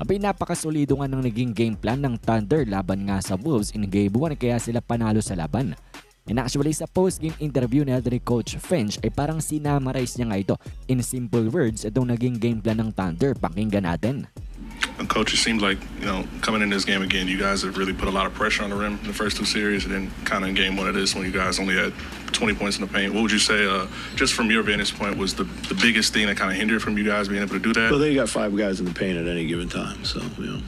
Abay napakasolido nga ng naging game plan ng Thunder laban nga sa Wolves in Game 1 kaya sila panalo sa laban. And actually sa post-game interview ni ni Coach Finch ay parang sinamarize niya nga ito. In simple words, itong naging game plan ng Thunder. Pakinggan natin. Coach, it seemed like you know coming in this game again, you guys have really put a lot of pressure on the rim in the first two series, and then kind of in game one of this when you guys only had 20 points in the paint. What would you say, uh, just from your vantage point, was the the biggest thing that kind of hindered from you guys being able to do that? Well, they got five guys in the paint at any given time, so you know.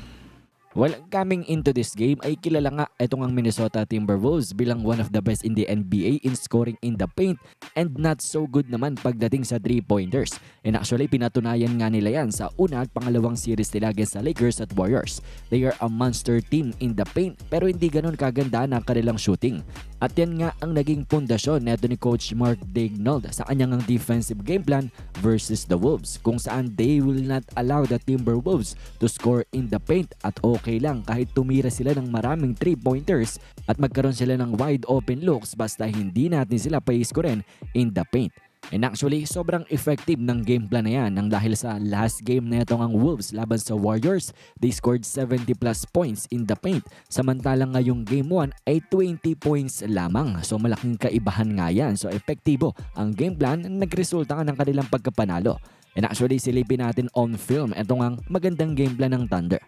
Well, coming into this game ay kilala nga itong ang Minnesota Timberwolves bilang one of the best in the NBA in scoring in the paint and not so good naman pagdating sa three-pointers. And actually, pinatunayan nga nila yan sa una at pangalawang series nila against sa Lakers at Warriors. They are a monster team in the paint pero hindi ganun kaganda ang kanilang shooting. At yan nga ang naging pundasyon neto ni Coach Mark Daignault sa kanyang ang defensive game plan versus the Wolves kung saan they will not allow the Timberwolves to score in the paint at okay lang kahit tumira sila ng maraming 3-pointers at magkaroon sila ng wide open looks basta hindi natin sila pa-scorein in the paint. And actually, sobrang effective ng game plan na yan nang dahil sa last game na itong ang Wolves laban sa Warriors, they scored 70 plus points in the paint. Samantalang ngayong game 1 ay 20 points lamang. So malaking kaibahan nga yan. So epektibo ang game plan na nagresulta nga ng kanilang pagkapanalo. And actually, silipin natin on film itong ang magandang game plan ng Thunder.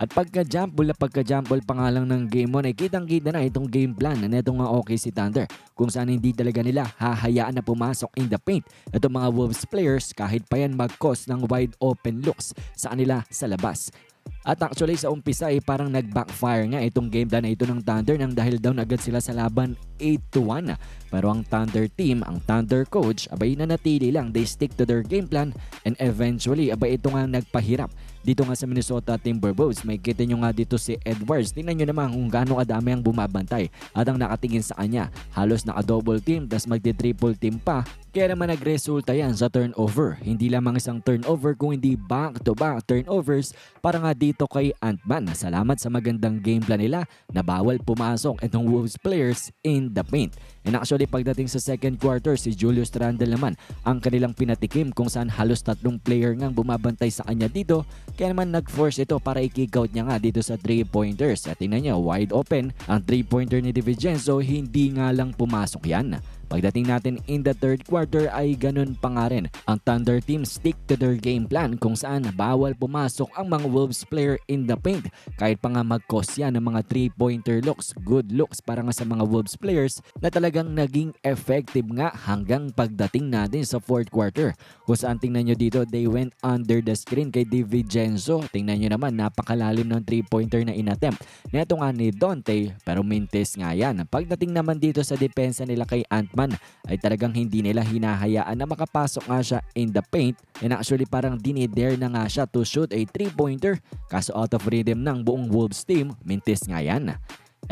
At pagka-jump ball na pagka-jump ball pa nga lang ng game 1 ay kitang-kita na itong game plan na netong mga okay si Thunder kung saan hindi talaga nila hahayaan na pumasok in the paint itong mga Wolves players kahit pa yan mag-cause ng wide open looks sa kanila sa labas. At actually sa umpisa ay parang nag-backfire nga itong game plan na ito ng Thunder nang dahil down agad sila sa laban 8 to 1. Pero ang Thunder team, ang Thunder coach, abay na natili lang. They stick to their game plan and eventually abay ito nga nagpahirap dito nga sa Minnesota Timberwolves. May kita nyo nga dito si Edwards. Tingnan nyo naman kung gaano kadami ang bumabantay at ang nakatingin sa kanya. Halos naka-double team tas magti-triple team pa. Kaya naman nagresulta yan sa turnover. Hindi lamang isang turnover kung hindi back-to-back turnovers para nga dito kay Ant-Man. Salamat sa magandang game plan nila na bawal pumasok itong Wolves players in the paint. And actually pagdating sa second quarter, si Julius Randle naman ang kanilang pinatikim kung saan halos tatlong player ngang bumabantay sa kanya dito. Kaya naman nag-force ito para i-kick out niya nga dito sa 3-pointers. At tingnan niya, wide open ang 3-pointer ni DiVincenzo, hindi nga lang pumasok yan. Pagdating natin in the third quarter ay ganun pa nga rin. Ang Thunder team stick to their game plan kung saan bawal pumasok ang mga Wolves player in the paint. Kahit pa nga mag-cause yan ng mga 3-pointer looks, good looks para nga sa mga Wolves players na talagang naging effective nga hanggang pagdating natin sa fourth quarter. Kung saan tingnan nyo dito, they went under the screen kay DiVincenzo. Tingnan nyo naman, napakalalim ng 3-pointer na inattempt. Neto nga ni Dante, pero mintis nga yan. Pagdating naman dito sa depensa nila kay Ant-Man, ay talagang hindi nila hinahayaan na makapasok nga siya in the paint and actually parang dinidare na nga siya to shoot a 3-pointer kaso out of rhythm ng buong Wolves team, mintis nga yan.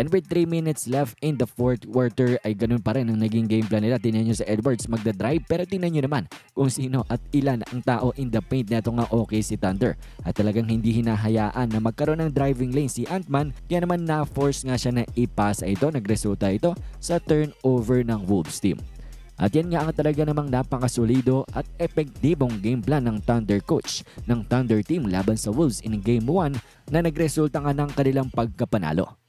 And with 3 minutes left in the fourth quarter ay ganun pa rin ang naging game plan nila. Tingnan nyo sa Edwards magda-drive pero tingnan nyo naman kung sino at ilan ang tao in the paint neto nga okay si Thunder. At talagang hindi hinahayaan na magkaroon ng driving lane si Ant-Man kaya naman na-force nga siya na ipasa ito. Nagresulta ito sa turnover ng Wolves team. At yan nga ang talaga namang napakasolido at epektibong game plan ng Thunder coach ng Thunder team laban sa Wolves in Game 1 na nagresulta nga ng kanilang pagkapanalo.